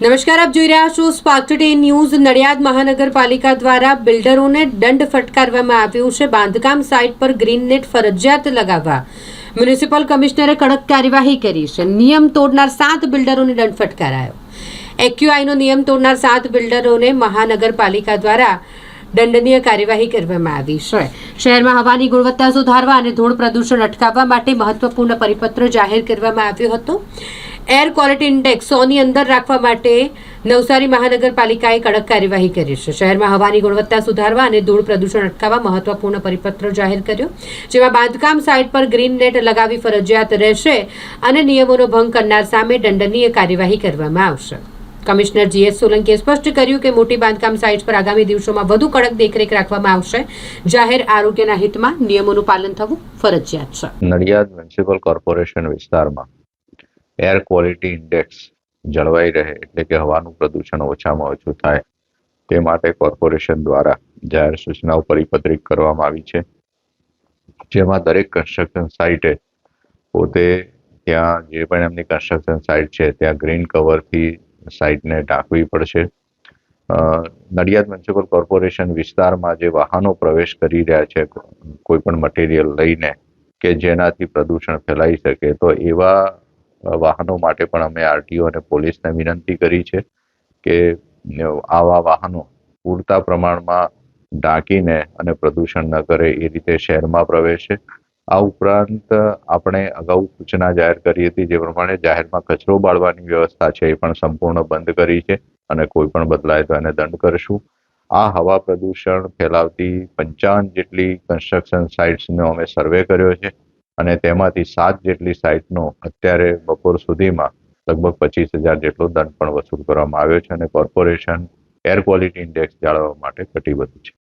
નમસ્કાર, આપ જોઈ રહ્યા છો સ્પાર્ક ટુડે ન્યૂઝ નડિયાદ મહાનગરપાલિકા દ્વારા બિલ્ડરોને દંડ ફટકારવામાં આવ્યું છે બાંધકામ સાઇટ પર ગ્રીન નેટ ફરજિયાત લગાવવા. મ્યુનિસિપલ કમિશનરે કડક કાર્યવાહી કરી છે. નિયમ તોડનાર સાત બિલ્ડરોને દંડ ફટકારાયો. એક્યુઆઈનો નિયમ તોડનાર સાત બિલ્ડરોને મહાનગરપાલિકા દ્વારા દંડનીય કાર્યવાહી કરવામાં આવી છે. શહેરમાં હવાની ગુણવત્તા સુધારવા અને ધૂળ પ્રદૂષણ અટકાવવા માટે મહત્વપૂર્ણ પરિપત્ર જાહેર કરવામાં આવ્યો હતો. એર ક્વોલિટી ઇન્ડેક્સ સોની અંદર રાખવા માટે નવસારી મહાનગરપાલિકાએ કડક કાર્યવાહી કરી છે. શહેરમાં હવાની ગુણવત્તા સુધારવા અને ધૂળ પ્રદૂષણ અટકાવવા મહત્વપૂર્ણ પરિપત્ર જાહેર કર્યો, જેમાં બાંધકામ સાઇટ પર ગ્રીન નેટ લગાવી ફરજિયાત રહેશે અને નિયમોનો ભંગ કરનાર સામે દંડનીય કાર્યવાહી કરવામાં આવશે. કમિશનર જીએસ સોલંકીએ સ્પષ્ટ કર્યું કે મોટી બાંધકામ સાઇટ્સ પર આગામી દિવસોમાં વધુ કડક દેખરેખ રાખવામાં આવશે. જાહેર આરોગ્યના હિતમાં નિયમોનું પાલન થવું ફરજિયાત છે. નડિયાદ મ્યુનિસિપલ કોર્પોરેશન વિસ્તારમાં એર ક્વોલિટી ઇન્ડેક્સ જળવાઈ રહે એટલે કે હવાનું પ્રદૂષણ ઓછામાં ઓછું થાય તે માટે કોર્પોરેશન દ્વારા જાહેર સૂચનાઓ પરિપત્રિત કરવામાં આવી છે. જેમાં દરેક કન્સ્ટ્રક્શન સાઇટે પોતે ત્યાં જે પણ એમની કન્સ્ટ્રક્શન સાઇટ છે ત્યાં ગ્રીન કવરથી સાઇટને ઢાંકવી પડશે. નડિયાદ મ્યુનિસિપલ કોર્પોરેશન વિસ્તારમાં જે વાહનો પ્રવેશ કરી રહ્યા છે, કોઈ પણ મટીરિયલ લઈને કે જેનાથી પ્રદૂષણ ફેલાઈ શકે તો એવા વાહનો માટે પણ અમે આરટીઓ અને પોલીસને વિનંતી કરી છે કે આવા વાહનો પૂરતા પ્રમાણમાં ઢાંકીને અને પ્રદૂષણ ન કરે, એ રીતે શહેરમાં પ્રવેશે. આ ઉપરાંત આપણે અગાઉ સૂચના જાહેર કરી હતી જે પ્રમાણે જાહેરમાં કચરો બાળવાની વ્યવસ્થા છે એ પણ સંપૂર્ણ બંધ કરી છે અને કોઈ પણ બદલાય તો એને દંડ કરશું. આ હવા પ્રદૂષણ ફેલાવતી પંચાવન જેટલી કન્સ્ટ્રક્શન સાઇટ્સનો અમે સર્વે કર્યો છે. અને તેમાંથી સાત જેટલી સાઇટનો અત્યારે બપોર સુધીમાં લગભગ પચીસ હજાર જેટલો દંડ પણ વસૂલ કરવામાં આવ્યો છે અને કોર્પોરેશન એર ક્વોલિટી ઇન્ડેક્સ જાળવવા માટે કટિબદ્ધ છે.